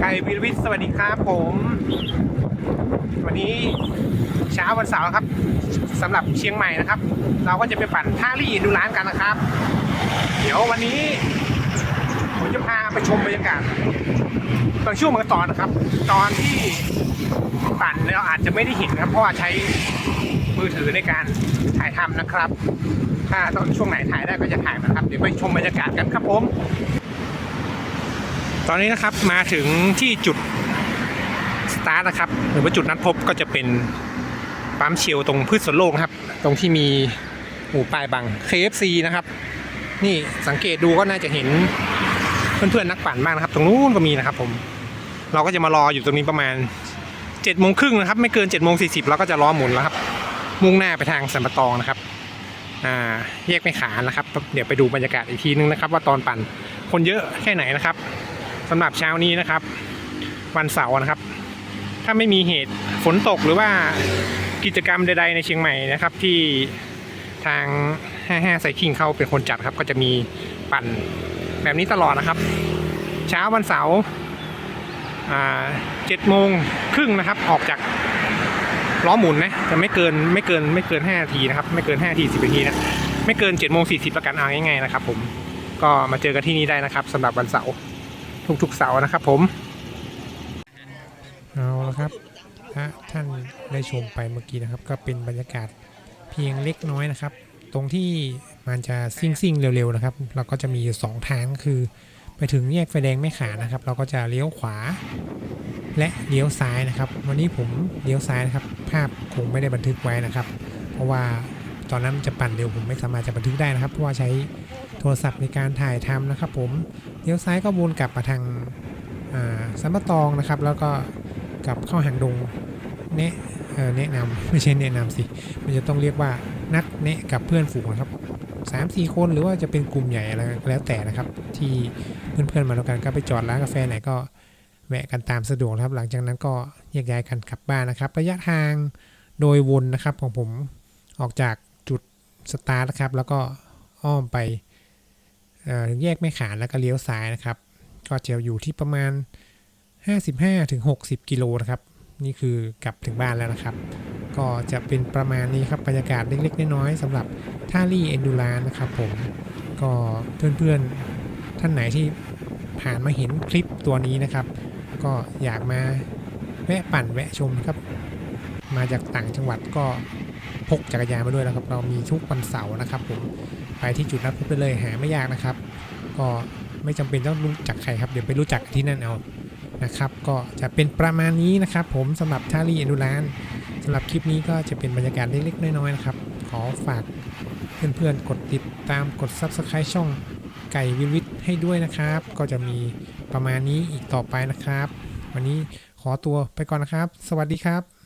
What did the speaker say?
ไก่วิรวิทย์สวัสดีครับผม วันนี้เช้าวันเสาร์ครับสำหรับเชียงใหม่นะครับ เราก็จะไปปั่นท่าลี่ดูร้านกันนะครับ เดี๋ยววันนี้ผมจะพาไปชมบรรยากาศบางช่วงบางตอนนะครับ ตอนที่ปั่นเราอาจจะไม่ได้เห็นครับเพราะว่าใช้มือถือในการถ่ายทำนะครับ ถ้าตอนช่วงไหนถ่ายได้ก็จะถ่ายมาครับ เดี๋ยวไปชมบรรยากาศกันครับผม ตอนนี้นะครับมาถึงที่จุดสตาร์ทนะครับ หรือว่าจุดนัดพบก็จะเป็นปั๊มเชลตรงพืชสวนโลกนะครับ ตรงที่มีหมู่ป้ายบัง KFC นะครับ นี่สังเกตดูก็น่าจะเห็นเพื่อนๆนักปั่นบ้างนะครับ ตรงนู้นก็มีนะครับ ผม เราก็จะมารออยู่ตรงนี้ประมาณ7จ็ดโมงครึ่งนะครับ ไม่เกิน7จ็ดโมงสี่สิบเราก็จะล้อหมุนแล้วครับ มุ่งหน้าไปทางสัมปะตองนะครับอ่าแยกไม่ขานนะครับ เดี๋ยวไปดูบรรยากาศอีกทีนึงนะครับ ว่าตอนปั่นคนเยอะแค่ไหนนะครับ สำหรับเช้านี้นะครับ วันเสาร์นะครับ ถ้าไม่มีเหตุฝนตกหรือว่ากิจกรรมใด ๆ ในเชียงใหม่นะครับ ที่ทาง55ไซคิงเขาเป็นคนจัดครับ ก็จะมีปั่นแบบนี้ตลอดนะครับ เช้าวันเสาร์เจ็ดโมงครึ่งนะครับ ออกจากล้อหมุนนะจะไม่เกินไม่เกินไม่เกิน5นาทีนะครับ ไม่เกิน5นาที10นาทีนะไม่เกิน7จ็ดโมงสี่สิบละกันเอาง่ายๆนะครับ ผมก็มาเจอกันที่นี่ได้นะครับสำหรับวันเสาร์ ทุกๆเสาร์นะครับผม เอาละครับถ้าท่านได้ชมไปเมื่อกี้นะครับ ก็เป็นบรรยากาศเพียงเล็กน้อยนะครับ ตรงที่มันจะซิ่งซิ่งๆเร็วๆนะครับ เราก็จะมีสองทางคือ ไปถึงแยกไฟแดงไม่ขานะครับ เราก็จะเลี้ยวขวา และเลี้ยวซ้ายนะครับ วันนี้ผมเลี้ยวซ้ายนะครับ ภาพคงไม่ได้บันทึกไว้นะครับ เพราะว่า ตอนนั้นจะปั่นเร็วผมไม่สามารถจะบันทึกได้นะครับ เพราะว่าใช้โทรศัพท์ในการถ่ายทำนะครับ ผมเลี้ยวซ้ายก็วนกลับมาทางาสัมปะตองนะครับ แล้วก็กลับเข้าหางดงแนะแนะนำไม่ใช่แนะนำสิ มันจะต้องเรียกว่านัดแนะกับเพื่อนฝูงนะครับสามสี่คนหรือว่าจะเป็นกลุ่มใหญ่อะไรแล้วแต่นะครับ ที่เพื่อนๆมาแล้วกันก็ไปจอดร้านกาแฟไหนก็แวะกันตามสะดวกนะครับ หลังจากนั้นก็แยกย้ายกันกลับบ้านนะครับ ระยะทางโดยวนนะครับของผมออกจาก สตาร์ทนะครับ แล้วก็อ้อมไปแยกไม่ขานแล้วก็เลี้ยวซ้ายนะครับ ก็จะอยู่ที่ประมาณ 55-60 กิโลนะครับ นี่คือกลับถึงบ้านแล้วนะครับ ก็จะเป็นประมาณนี้ครับบรรยากาศเล็กๆน้อยๆสำหรับท่าลี่เอนดูรานนะครับผมก็เพื่อนๆท่านไหนที่ผ่านมาเห็นคลิปตัวนี้นะครับ ก็อยากมาแวะปั่นแวะชมครับ มาจากต่างจังหวัดก็ พกจักรยานมาด้วยนะครับ เรามีทุกวันเสาร์นะครับผมไปที่จุดนัดพบได้เลยหาไม่ยากนะครับ ก็ไม่จำเป็นต้องรู้จักใครครับเดี๋ยวไปรู้จักที่นั่นเอานะครับก็จะเป็นประมาณนี้นะครับ ผมสำหรับท่าลีเอนดูรานสำหรับคลิปนี้ก็จะเป็นบรรยากาศเล็กๆน้อยๆนะครับ ขอฝากเพื่อนๆกดติดตามกด Subscribe ช่องไก่วิวิทให้ด้วยนะครับ ก็จะมีประมาณนี้อีกต่อไปนะครับ วันนี้ขอตัวไปก่อนนะครับ สวัสดีครับ